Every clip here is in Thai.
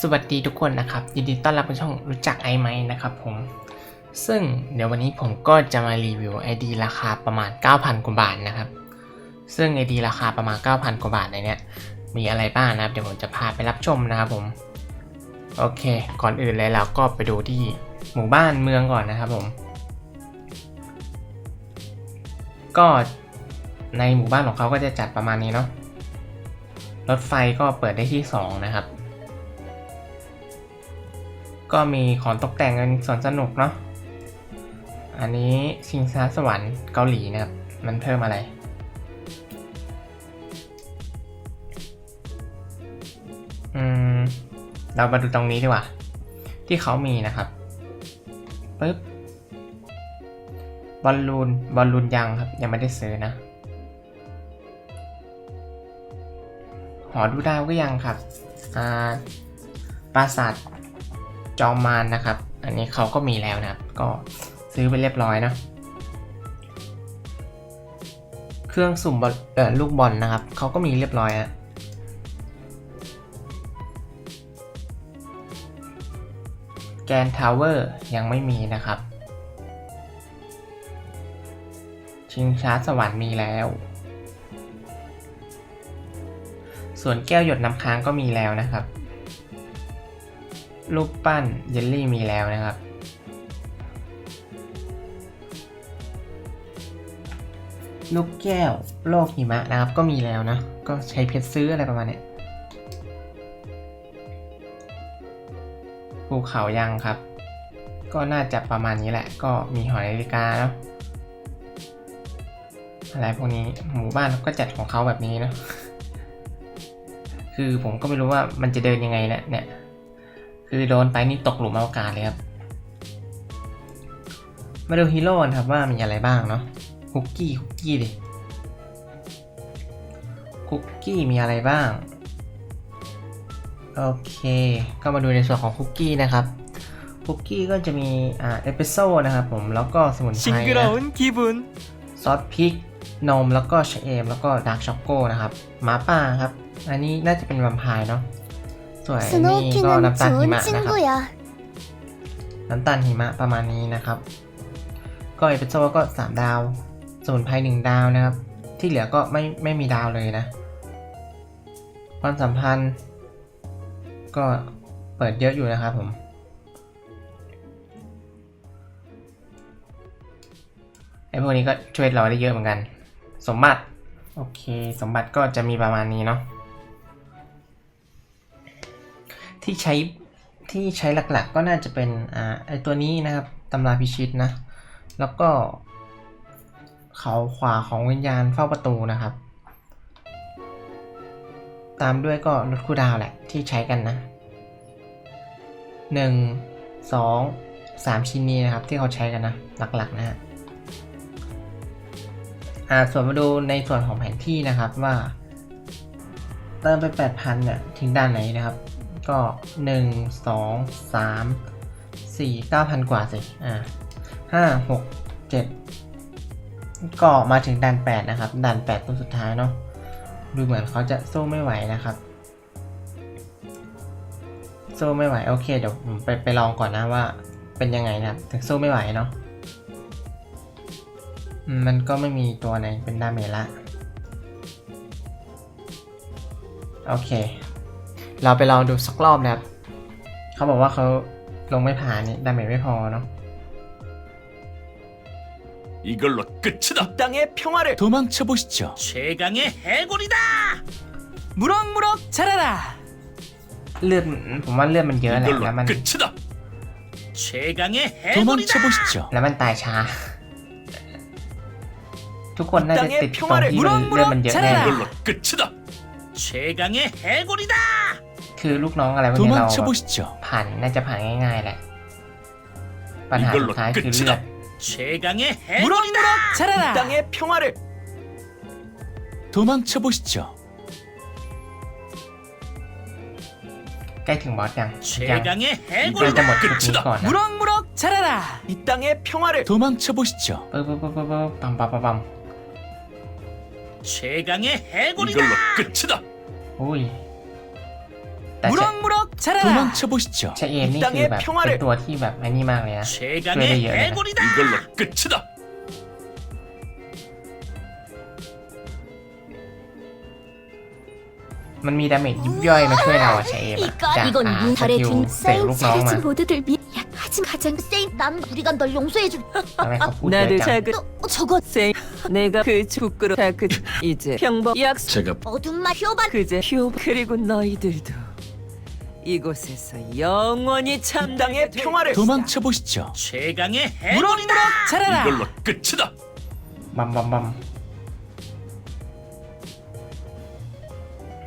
สวัสดีทุกคนนะครับ ยินดีต้อนรับเข้าช่องรู้จักไอไหมนะครับผม ซึ่งเดี๋ยววันนี้ผมก็จะมารีวิว ID ราคาประมาณ 9,000 กว่าบาทนะครับ ซึ่ง ID ราคาประมาณ 9,000 กว่าบาทในเนี้ยมีอะไรบ้างนะครับ เดี๋ยวผมจะพาไปรับชมนะครับผม โอเค ก่อนอื่นเลยเราก็ไปดูที่หมู่บ้านเมืองก่อนนะครับผม ก็ในหมู่บ้านของเขาก็จะจัดประมาณนี้เนาะรถไฟก็เปิดได้ที่ 2 นะครับ ก็มีของตกแต่งเป็นสวนสนุกเนาะ อันนี้ชิงช้าสวรรค์เกาหลีนะครับ มันเพิ่มอะไร อืม เรามาดูตรงนี้ดีกว่า ที่เขามีนะครับปึ๊บบอลลูน บอลลูนยังครับ ยังไม่ได้ซื้อนะ หอดูดาวก็ยังครับ อ่าปราสาท จอมมารนะครับ อันนี้เขาก็มีแล้วนะครับ ก็ซื้อไปเรียบร้อยนะเครื่องสุ่มบอลเออลูกบอลนะครับเขาก็มีเรียบร้อยอะแกนทาวเวอร์ยังไม่มีนะครับ ชิงช้าสวรรค์มีแล้ว ส่วนแก้วหยดน้ำค้างก็มีแล้วนะครับ รูปปั้นเยลลี่มีแล้วนะครับ ลูกแก้วโลกหิมะนะครับ ก็มีแล้วนะ ก็ใช้เพชรซื้ออะไรประมาณเนี้ยภูเขายังครับ ก็น่าจะประมาณนี้แหละ ก็มีหอนาฬิกาเนาะอะไรพวกนี้หมู่บ้านก็จัดของเขาแบบนี้เนาะคือผมก็ไม่รู้ว่ามันจะเดินยังไงนะเนี่ย คือโดนไปนี่ตกหลุมอวกาศเลยครับ มาดูฮีโร่ครับว่ามีอะไรบ้างเนาะคุกกี้คุกกี้ดิคุกกี้มีอะไรบ้าง โอเค ก็มาดูในส่วนของคุกกี้นะครับคุกกี้ก็จะมีอ่าเอพิโซ่นะครับผมแล้วก็สมุนไพรนะซอสพริกนมแล้วก็ชเอมแล้วก็ดาร์กช็อกโกนะครับหมาป่าครับ อันนี้น่าจะเป็นวัมพายเนาะ สวย นี่ก็น้ำตาลหิมะนะครับน้ำตาลหิมะประมาณนี้นะครับ ก็เอพิโซดก็ 3 ดาวสมุนไพรหนึ่งดาวนะครับ ที่เหลือก็ไม่ไม่มีดาวเลยนะ ความสัมพันธ์ ก็เปิดเยอะอยู่นะครับผมไอพวกนี้ก็ช่วยเราได้เยอะเหมือนกัน สมบัติ โอเค สมบัติก็จะมีประมาณนี้เนาะ ที่ใช้ที่ใช้หลักๆก็น่าจะเป็นอ่าไอตัวนี้นะครับตำราพิชิตนะ แล้วก็ เขาขวาของวิญญาณเฝ้าประตูนะครับ ตามด้วยก็ลดคูลดาวแหละที่ใช้กันนะหนึ่งสองสามชิ้นนี้นะครับที่เขาใช้กันนะ หลักๆนะฮะอ่าส่วนมาดูในส่วนของแผนที่นะครับว่า เติมไป 8,000เนี่ยถึงด้านไหนนะครับ ก็ 1 2 3 4 9,000 กว่าสิอ่าห้าหกเจ็ดก็มาถึงด่าน 8 นะครับด่าน 8 ตัวสุดท้ายเนาะดูเหมือนเขาจะสู้ไม่ไหวนะครับสู้ไม่ไหวโอเคเดี๋ยวผมไปไปลองก่อนนะว่าเป็นยังไงนะครับถึงสู้ไม่ไหวเนาะมมันก็ไม่มีตัวไหนเป็นดาเมจละ โอเค เราไปลองดูสักรอบนะครับ เขาบอกว่าเขาลงไม่ผ่านนี่ดาเมจไม่พอเนาะ 이걸로 끝이다. 이 땅의 평화를 도망쳐 보시죠. 최강의 해골이다! 무럭무럭 자라라 เลือดผมว่าเลือดมันเยอะแห 이걸로 ละแล้วมัน 끝이다. 최강의 해골 도망이다!쳐 보시죠. แล้วมันตายช้า ทุกคนน่าจะติดตรงที่มันเลือดมันเยอะแน่ 무럭무럭 이걸로 끝이다. 최강의 해골이다! คือลูกน้องอะไรพวกนี้เรา 도망쳐 แบบ 보시죠. ผ่านน่าจะผ่านง่ายๆแหละ ปัญหาสุดท้ายคือเลือด 최강의 해골무럭무럭 이다! 자라라 이 땅의 평화를 도망쳐 보시죠. ใกล้ถึงบอสยัง 최 ยัง 강의 เรา 해골 จะหม 이다! ดคลิปนี้ก่อนนะ 무럭무럭 자라라 이 땅의 평화를 도망쳐 보시죠. ปึ๊บปึ๊บปึ๊บปึ๊บปึ๊บปั๊มปั๊มปั๊มปั๊ม 최강의 해골 이걸로 이다! 끝이다. อุ้ย แต่ชะ 무럭무럭 자라라 도망쳐 보시죠. ชะเอมนี่คือแบบเป็นตัวที่แบบไอ้นี่มากเลยนะ 최강의 그래, 예. 해골이다. 이걸로 끝이다. มันมีดาเมจยิบย่อยมาช่วยเราอะชะเอมอะ 이까 จาก 이건 อ่าส 문달의 กิล 등 เสก 쌓인 ลูกน้องมา 사라진 모두들 미 야, 하지만 가장 세인 난 우리가 널 용서해줄 ทำไมเขาพูดเย 나도 อะจัง 작은 너 저거 세 내가 그 부끄러 다그 이제 평범 약속 제가 어둠 맛 효반 그제 휴 그리고 너희들도 이곳에서 영원히 참당의 네, 평화를 도망쳐 보시죠. 최강의 해골이다. 잘하라. 이걸로 끝이다. 맘맘맘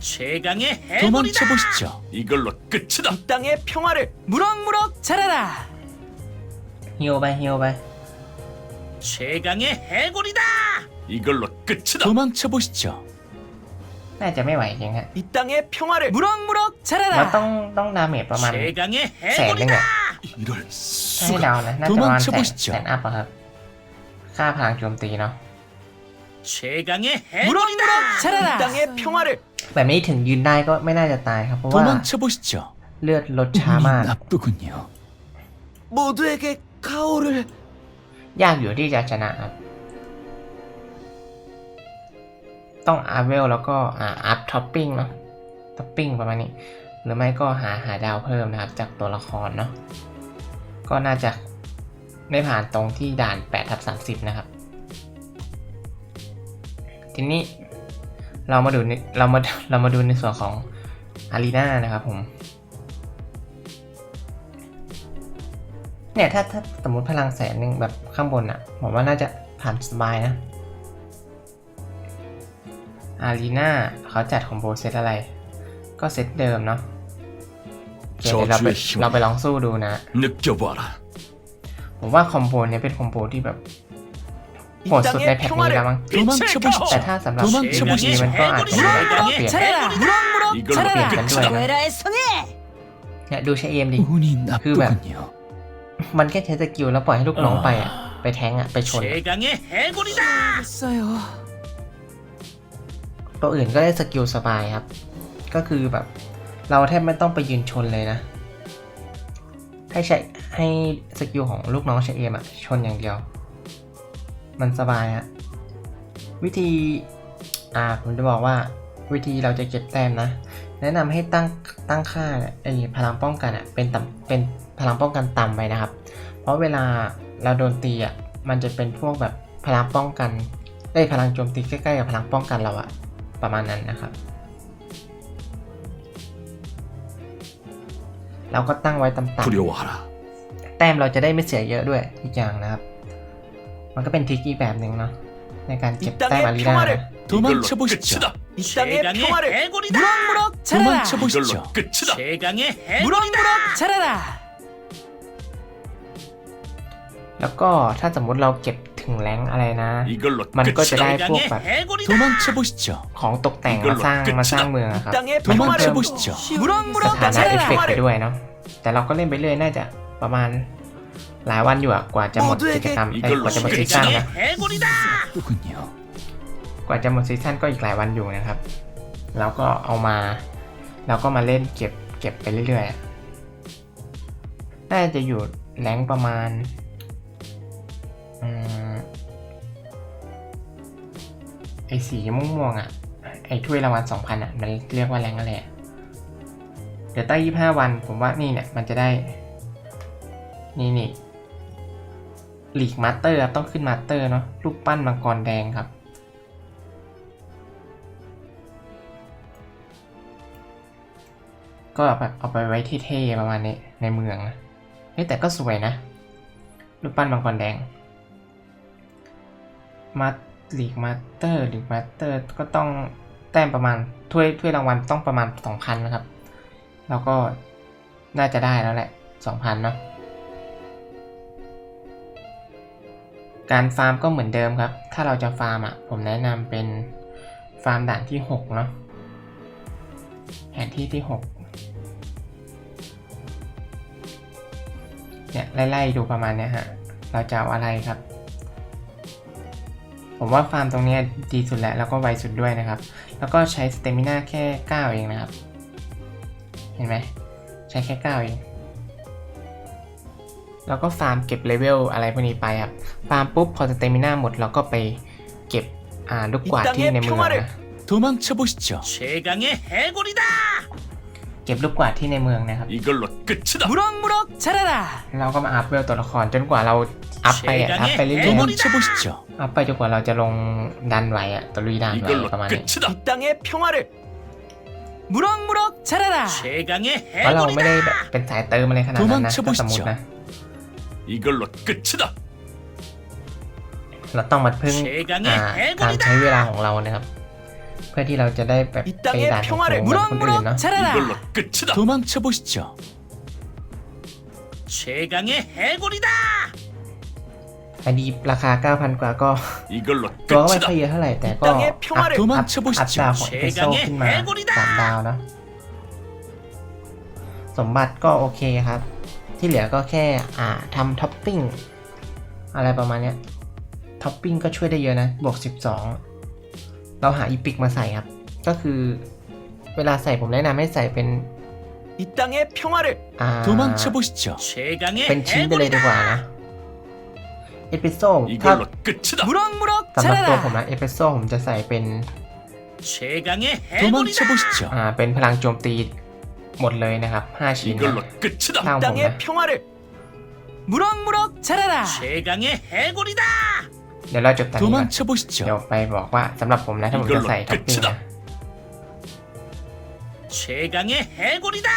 최강의 해골이다. 도망쳐 보시죠. 이걸로 끝이다. 이 땅의 평화를 무럭무럭 자라라. 히오발 히오발 최강의 해골이다. 이걸로 끝이다. 도망쳐 보시죠. น่าจะไม่ไหวจริงฮะ 이 땅의 평화를 무럭무럭 มันต้อง 자라라 ต้องดาเมจประมาณ 최강의 แสนหนึง 해골이다. อะ 이럴 ถ้าให้เดา 수가. นะน่าจะประมาณ 도망쳐 แสน 보시죠. แสนอัพอะครับ ค่าพลังโจมตีเนาะ 최강의 해골이다. 무럭무럭 자라라 이 땅의 평화를 แบบนี้ถึงยืนได้ก็ไม่น่าจะตายครับ เพราะว่า 도망쳐 보시죠. เลือดลดช้ามาก 운이 나쁘군요. 모두에게 가오를 ยากอยู่ที่จะชนะครับ ต้องอัพเวลแล้วก็อ่าอัพท็อปปิ้งเนาะท็อปปิ้งประมาณนี้ หรือไม่ก็หาหาดาวเพิ่มนะครับ จากตัวละครเนาะก็น่าจะไม่ผ่านตรงที่ด่าน8ทับ30 นะครับ ทีนี้เรามาดูในเรามาเรามาดูในส่วนของอารีนานะครับผมเนี่ยถ้าถ้าสมมติพลังแสนหนึ่งแบบข้างบนอะผมว่าน่าจะผ่านสบายนะ อารีนาเขาจัดคอมโบเซตอะไร ก็เซตเดิมเนาะเดี๋ยวเราไปเราไปลองสู้ดูนะนึกจะว่าผมว่าคอมโบเนี้ยเป็นคอมโบที่แบบโหดสุดในแพ็คนี้แล้วมั้งแต่ถ้าสำหรับยูนีมันก็อาจจะมีการเปลี่ยนเปลี่ยนกันด้วยนะเนี่ยดูใช้เอมดิคือแบบ มันแค่ใช้สกิลแล้วปล่อยให้ลูกน้องไปอะไปแทงอะไปชน ตัวอื่นก็ได้สกิลสบายครับ ก็คือแบบเราแทบไม่ต้องไปยืนชนเลยนะ ให้ใช้ให้สกิลของลูกน้องใช้เอมอะชนอย่างเดียว มันสบายฮะวิธีอ่าผมจะบอกว่าวิธีเราจะเก็บแต้มนะ แนะนำให้ตั้งตั้งค่าไอ้พลังป้องกันอะเป็นต่ำเป็นพลังป้องกันต่ำไปนะครับ เพราะเวลาเราโดนตีอะมันจะเป็นพวกแบบพลังป้องกันได้พลังโจมตีใกล้ๆกับพลังป้องกันเราอะ ประมาณนั้นนะครับ เราก็ตั้งไว้ต่ำ 두려워하라. ๆแต้มเราจะได้ไม่เสียเยอะด้วยอีกอย่างนะครับ มันก็เป็นทริคอีกแบบหนึ่งเนาะในการเก็บแต้มอารีนานะ 도망쳐 그 보시죠. 끝이다. 이 땅의 최강의 평화를 해골이다. 무럭무럭 자라라 도망쳐 보시죠. 그렇죠. 이걸로 끝이다. 최강의 해골이다. 무럭무럭 자라라 แล้วก็ถ้าสมมุติเราเก็บ ถึงแรงค์อะไรนะ 이걸로 มันก็จะ 끝이다. ได้พวก 최강의 แบบ 해골이다. 도망쳐 보시죠. ของตกแต่งมาสร้างมาสร้างเมืองอะครับ 이 땅의 มันก็ 평화를 เพิ่ม 보시죠. ส 무럭무럭 ถานะเอฟเฟกต์ไป 자라라 ด้วยเนาะแต่เราก็เล่นไปเรื่อยน่าจะประมาณหลายวันอยู่อะกว่าจะหมดกิจกรรมเอ้ยกว่าจะหมดซีซั่น 최강의 นะ 해골이다. 나쁘군요. กว่าจะหมดซีซั่นก็อีกหลายวันอยู่นะครับ แล้วก็เอามา เราก็มาเล่นเก็บเก็บไปเรื่อยๆอะน่าจะอยู่แรงค์ประมาณอืม ม อสีม่วงๆอะ ไอถ้วยรางวัลสองพันอะ มันเรียกว่าแรงอะไรเดี๋ยวตั้งยี่ห้าวัน ผมว่านี่เนี่ย มันจะได้ นี่นี่หลีกมาสเตอร์ต้องขึ้นมาสเตอร์เนาะรูปปั้นมังกรแดงครับ ก็แบบเอาไปไว้เท่ประมาณนี้ในเมืองนะเฮ้แต่ก็สวยนะ รูปปั้นมังกรแดงมา ลีกมาสเตอร์ลีกมาสเตอร์ก็ต้องแต้มประมาณถ้วยถ้วยรางวัลต้องประมาณ 2,000 นะครับ แล้วก็น่าจะได้แล้วแหละ 2,000 เนาะการฟาร์มก็เหมือนเดิมครับ ถ้าเราจะฟาร์มอะ ผมแนะนำเป็นฟาร์มด่านที่ 6 เนาะแผนที่ที่ 6 เนี่ย ไล่ ๆ ดูประมาณเนี้ยฮะ เราจะเอาอะไรครับ ผมว่าฟาร์มตรงเนี้ยดีสุดแล้วแล้วก็ไวสุดด้วยนะครับ แล้วก็ใช้สเตมิน่าแค่ 9 เองนะครับ เ ห็นไหม ใช้แค่เก้าเอง แล้วก็ฟาร์มเก็บเลเวลอะไรพวกนี้ไปครับ ฟาร์มปุ๊บ พอสเตมิน่าหมดเราก็ไปเก็บอ่าลูกกวาดที่ในเมืองนะ 도망쳐 보시죠. 최강의 해골이다. เก็บลูกกวาดที่ในเมืองนะครับ 이걸로 끝이다. 무럭무럭 자라라 เราก็มาอัพเวลตัวละครจนกว่าเราอัพไปอะอัพไปเรื่อย 도망쳐 보시죠. ๆอัพไปจนกว่าเราจะลงดันไหวอะตัวลุยดันไหว 이걸로 ประมาณนี้ 끝이다. 이 땅의 평화를 무럭무럭 자라라 최강의 เพราะเราไม่ได้แบบ 해골이다. เป็นสายเติมอะไรขนาดนั้นนะ 도망쳐 ก็สมมติ 보시죠. นะ 이걸로 끝이다. เราต้องมาพึ่ง 최강의 อ่าการใช้ 해골이다. เวลาของเรานะครับ เพื่อที่เราจะได้แบบ 이 ไป 땅의 ด่านของ 평화를 เหมือนคนอื่น 무럭무럭 เนาะ 자라라 이걸로 끝이다. 도망쳐 보시죠. 최강의 해골이다. อันนี้ราคา 9,000 กว่าก็ก็ไม่ค่อยเยอะเท่าไหร่แต่ก็อัพอัพอัพดาวของเพโซขึ้นมาสามดาวนะ สมบัติก็โอเคครับ ที่เหลือก็แค่อ่าทำท็อปปิ้งอะไรประมาณเนี้ยท็อปปิ้งก็ช่วยได้เยอะนะ บวก 12 เราหาอีพิกมาใส่ครับ ก็คือเวลาใส่ผมแนะนำให้ใส่เป็นอ่าเป็นชิ้นไปเลยดีกว่านะ 이다. นะเอพิโซถ้า 이걸로 끝이다. 무럭무럭 สำหรับตัวผม 자라라 นะเอพิโซผมจะใส่เป็น 최강의 도망쳐 해골이다. 보시죠. อ่าเป็นพลังโจมตีหมดเลยนะครับ 5 ชิ้นนะ 이걸로 끝이다. ทาง 이 ผมนะ 땅의 평화를 무럭무럭 자라라 최강의 해골이다. เดี๋ยวเราจบตอนนี้ก่อน 도망쳐 เดี๋ยว 보시죠. ไปบอกว่าสำหรับผมนะถ้าผมจะใส่ท็อปปิ้งนะ 최강의 해골이다.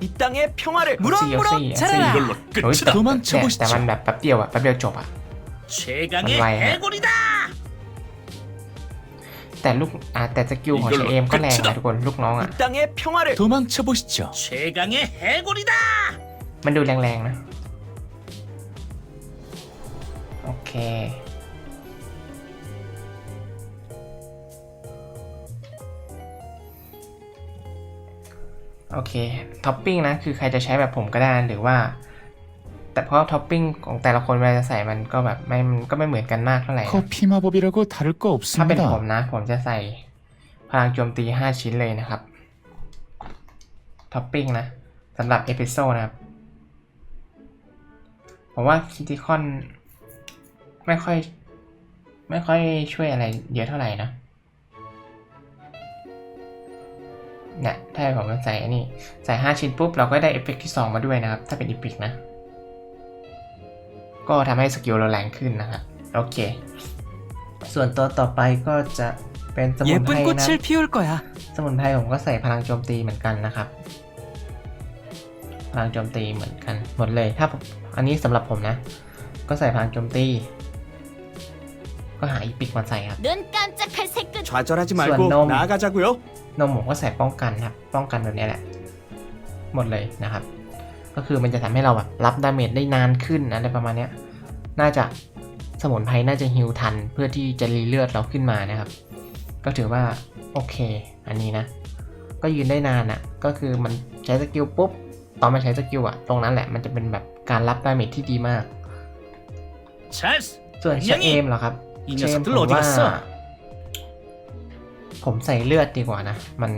이 땅의 평화를 역시, 무럭무럭 역시, 역시. 자라라 이걸로 โอ้ย 끝이다. แต่ 도망쳐 แต่แต่มัน 보시죠. แบบแป๊บเดียวอะแป๊บเดียวจบอะ 최강의 맞아요. 해골이다. แต่ลูกอ่าแต่สกิลของเชเอมก็แรงนะทุกคนลูกน้องอะ 이 땅의 평화를 도망쳐 보시죠. 최강의 해골이다. มันดูแรงๆนะ โอเค โอเค ท็อปปิ้งนะ คือใครจะใช้แบบผมก็ได้ หรือว่า แต่เพราะท็อปปิ้งของแต่ละคนเวลาจะใส่มันก็แบบไม่มันก็ไม่เหมือนกันมากเท่าไหร่นะ 커피 마법이라고 다를 거 ถ้าเป็นผม 없습니다. นะ ผมจะใส่พลังโจมตี 5 ชิ้นเลยนะครับ ท็อปปิ้งนะสำหรับเอพิโซดนะครับ ผมว่าคิติคอนไม่ค่อย ไม่ค่อยช่วยอะไรเยอะเท่าไหร่นะ เนี่ยถ้าผมใส่นี่ใส่5ชิ้นปุ๊บเราก็ได้เอฟเฟกที่ 2 มาด้วยนะครับ ถ้าเป็นอีพิกนะ ก็ทำให้สกิลเราแรงขึ้นนะครับโอเค ส่วนตัวต่อไปก็จะเป็นสมุนไพรนะสมุนไพรผมก็ใส่พลังโจมตีเหมือนกันนะครับ พลังโจมตีเหมือนกัน หมดเลยถ้าอันนี้สำหรับผมนะ ก็ใส่พลังโจมตีก็หาอีปิกมาใส่ครับส่วนนม นมหมูก็ใส่ป้องกันครับ ป้องกันแบบนี้แหละ หมดเลยนะครับ ก็คือมันจะทำให้เราแบบรับดาเมจได้นานขึ้นอะไรประมาณนี้น่าจะสมุนไพรน่าจะฮิวทันเพื่อที่จะรีเลือดเราขึ้นมานะครับ ก็ถือว่าโอเค อันนี้นะ ก็ยืนได้นานอะ่ะ ก็คือมันใช้สกิลปุ๊บ ตอนมันใช้สกิลอะ่ะ ตรงนั้นแหละ มันจะเป็นแบบการรับดาเมจที่ดีมากส่วนเชเอมเหรอครับเชมผมว่า ผมใส่เลือดดีกว่านะ มัน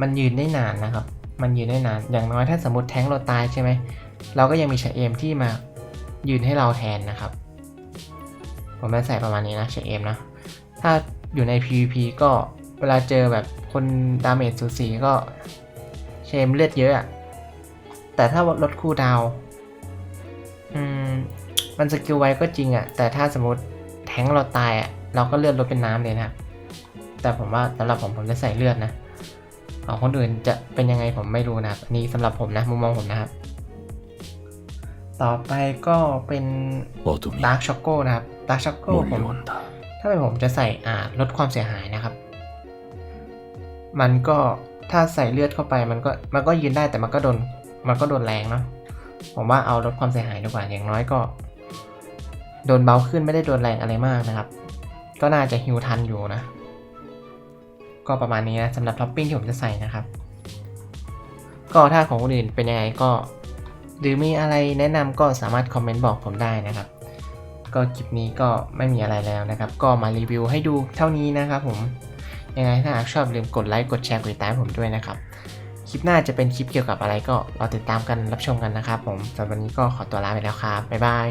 มันยืนได้นานนะครับ มันยืนได้นาน อย่างน้อยถ้าสมมติแท้งเราตายใช่ไหม เราก็ยังมีเชเอมที่มายืนให้เราแทนนะครับ ผมจะใส่ประมาณนี้นะเชเอมนะ ถ้าอยู่ใน PVP ก็เวลาเจอแบบคนดาเมจสูสีก็เชเอมเลือดเยอะอะแต่ถ้าลดคูลดาวอืมมันสกิลไว้ก็จริงอะแต่ถ้าสมมติแทงเราตายอะเราก็เลือดลดเป็นน้ำเลยนะครับ แต่ผมว่าสำหรับผมผมจะใส่เลือดนะของคนอื่นจะเป็นยังไงผมไม่รู้นะครับนี่สำหรับผมนะมุมมองผมนะครับ ต่อไปก็เป็นดาร์กช็อกโก้นะครับดาร์กช็อกโก้ผมถ้าเป็นผมจะใส่อ่าลดความเสียหายนะครับ มันก็ถ้าใส่เลือดเข้าไปมันก็มันก็ยืนได้แต่มันก็โดนมันก็โดนแรงเนาะผมว่าเอาลดความเสียหายดีกว่าอย่างน้อยก็ โดนเบาขึ้นไม่ได้โดนแรงอะไรมากนะครับ ก็น่าจะฮิวทันอยู่นะ ก็ประมาณนี้นะสำหรับท็อปปิ้งที่ผมจะใส่นะครับ ก็ถ้าของคนอื่นเป็นยังไงก็หรือมีอะไรแนะนำก็สามารถคอมเมนต์บอกผมได้นะครับ ก็คลิปนี้ก็ไม่มีอะไรแล้วนะครับ ก็มารีวิวให้ดูเท่านี้นะครับผมยังไงถ้าหากชอบอย่าลืมกดไลค์กดแชร์กดติดตามผมด้วยนะครับ คลิปหน้าจะเป็นคลิปเกี่ยวกับอะไรก็รอติดตามกันรับชมกันนะครับผมสำหรับวันนี้ก็ขอตัวลาไปแล้วครับบ๊ายบาย